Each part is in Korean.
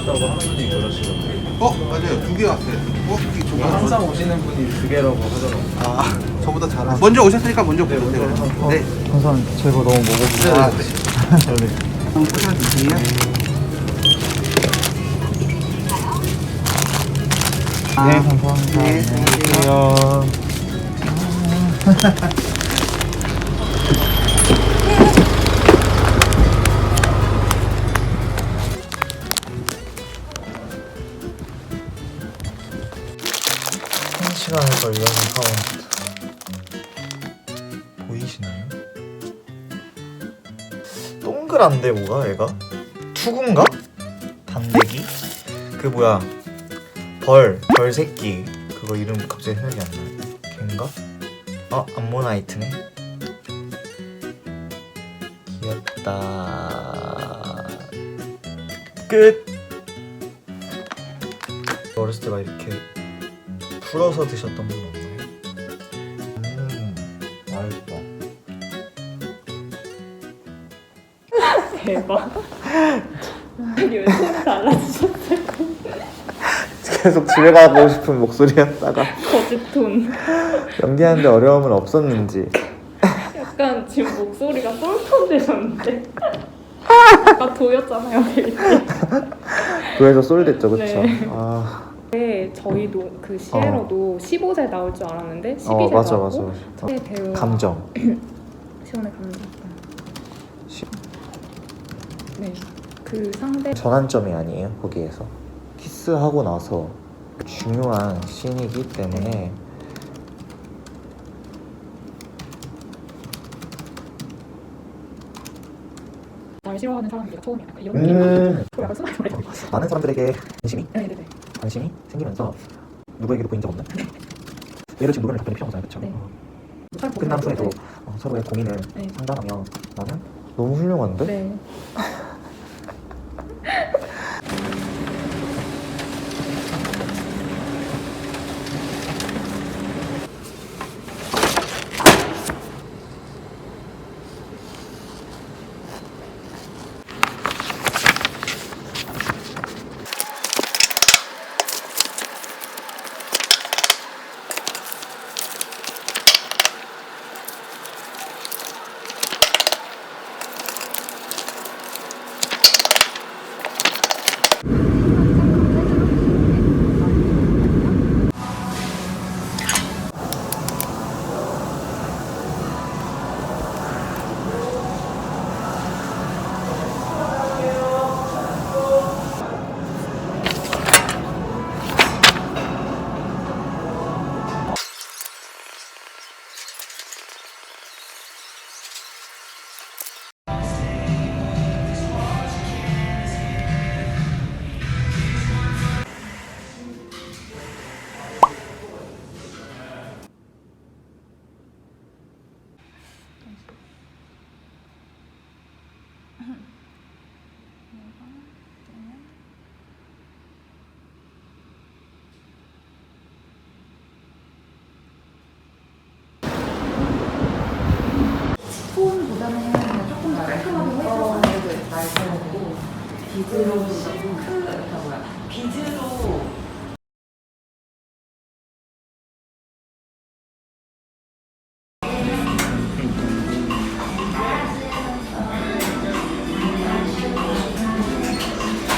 같다고 하는 분이 그러시던데. 어 맞아요 두 개 왔어요. 어 이게 저거 항상 오시는 분이 두 개라고 하더라고요. 아 저보다 잘하. 먼저 오셨으니까 먼저 네, 보세요. 먼저 한번. 네. 감사합니다. 저 이거 너무 먹어보고. 아, 네. 한번 꽂아 주세요. 네, 감사합니다. 네, 안녕하세요. 한 시간에 걸려서 사온 보이시나요? 동그란데 뭐가 얘가? 투구인가? 단대기? 그 뭐야 벌, 벌 새끼 그거 이름 갑자기 생각이 안 나요 걔인가? 어? 암모나이트네 귀엽다 끝 어렸을 때 막 이렇게 풀어서 드셨던 분 없나요? 음 맛있다 대박. 되게 요즘 달라지셨어요. 계속 집에 가고 싶은 목소리였다가 거짓 톤. 연기하는데 어려움은 없었는지 약간 지금 목소리가 쏠톤 되셨는데. 아까 도였잖아요, 때. 그래서 솔 됐죠 그쵸? 네. 아 네, 저희도 그 시에러도 15세 나올 줄 알았는데 12세 어, 맞아, 나오고 맞아, 맞아. 네, 배우 감정 시원해 감정. 시- 네, 그 상대 전환점이 아니에요 거기에서 키스하고 나서 중요한 씬이기 때문에 날 싫어하는 사람들이 처음이야. 약간 이런 느낌. 음, 그 약간 순한 노래. 많은 사람들에게 관심이 네네네. 관심이 생기면서 누구에게도 보인 적 없는 얘를 지금 누구나 답변이 필요하잖아요 그쵸? 네. 어. 끝난 후에도 어, 서로의 고민을 네. 상담하며 나는 너무 훌륭한데? 네.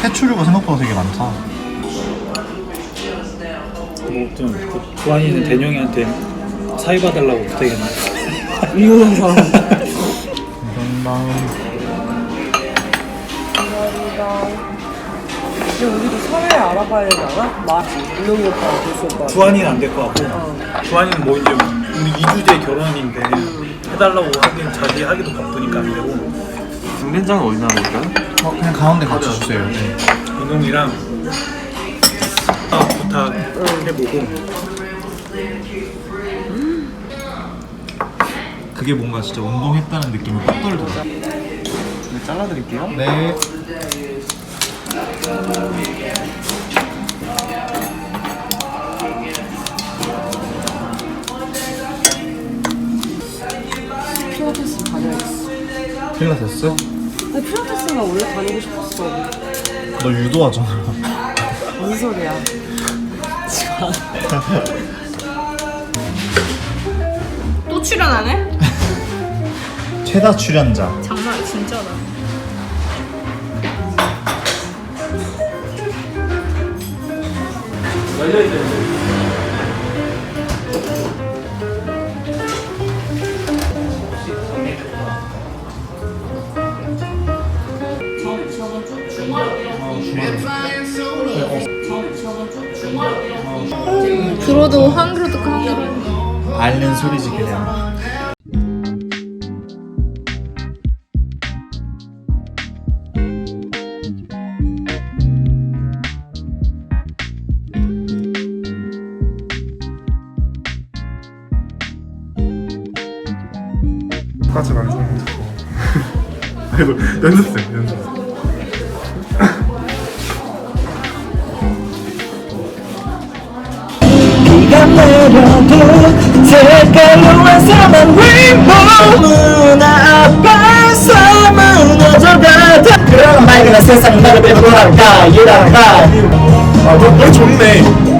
해초류가 생각보다 되게 많다. 뭐좀 부안이는 대령이한테 사이 봐 달라고 부탁했나? 감사합니 다 근데 우리도 사회 알아봐야 않아? 맛, 운동이 오빠가 볼수 오빠. 부안이는 안 될 것 같고 부안이는 뭐 이제 우리 2주째 결혼인데 해달라고 하긴 자기 하기도 바쁘니까 안 되고 중된장은 어디 나는 걸까요? 어, 그냥 가운데 같이 주세요 네. 이놈이랑 아, 부탁해보고 그게 뭔가 진짜 운동했다는 느낌이 확 떨더라 네, 잘라드릴게요. 네 필라테스 다녀야겠어. 필라테스? 근데 필라테스가 원래 다니고 싶었어. 너 유도하잖아. 무슨 소리야? 또 출연하네? 최다 출연자. 장난 진짜다. 들어도 한 그릇 듣고 한 그릇. 앓는 소리지 그냥. 똑같이 완성해서 그래도 연습생 연습생. 비가 내려도 색깔로 완성한 레인보우 문 앞에서 무너져가 그런 맑은 세상 나를 빼고 돌아가 일어나 아 좋네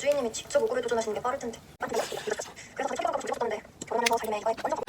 주인님이 직접 오구를 도전하시는 게 빠를 텐데. 그래서 저희 초등학교 조졌던데 결혼해서 자기네 이거 완전